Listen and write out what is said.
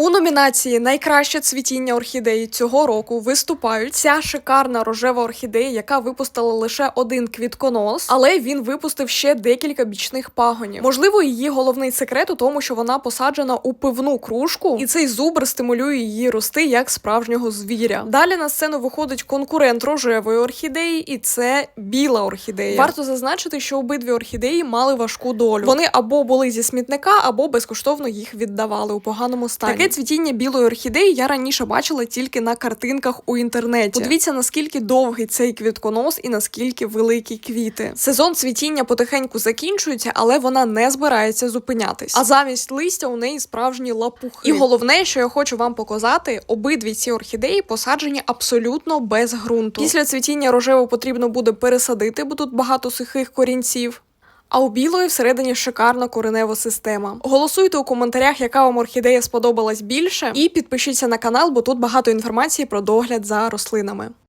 У номінації Найкраще цвітіння орхідеї цього року виступають ця шикарна рожева орхідея, яка випустила лише один квітконос, але він випустив ще декілька бічних пагонів. Можливо, її головний секрет у тому, що вона посаджена у пивну кружку, і цей зубр стимулює її рости як справжнього звіря. Далі на сцену виходить конкурент рожевої орхідеї, і це біла орхідея. Варто зазначити, що обидві орхідеї мали важку долю. Вони або були зі смітника, або безкоштовно їх віддавали у поганому стані. Цвітіння білої орхідеї я раніше бачила тільки на картинках у інтернеті. Подивіться, наскільки довгий цей квітконос і наскільки великі квіти. Сезон цвітіння потихеньку закінчується, але вона не збирається зупинятись. А замість листя у неї справжні лапухи. І головне, що я хочу вам показати, обидві ці орхідеї посаджені абсолютно без ґрунту. Після цвітіння рожеву потрібно буде пересадити, бо тут багато сухих корінців. А у білої всередині шикарна коренева система. Голосуйте у коментарях, яка вам орхідея сподобалась більше, і підпишіться на канал, бо тут багато інформації про догляд за рослинами.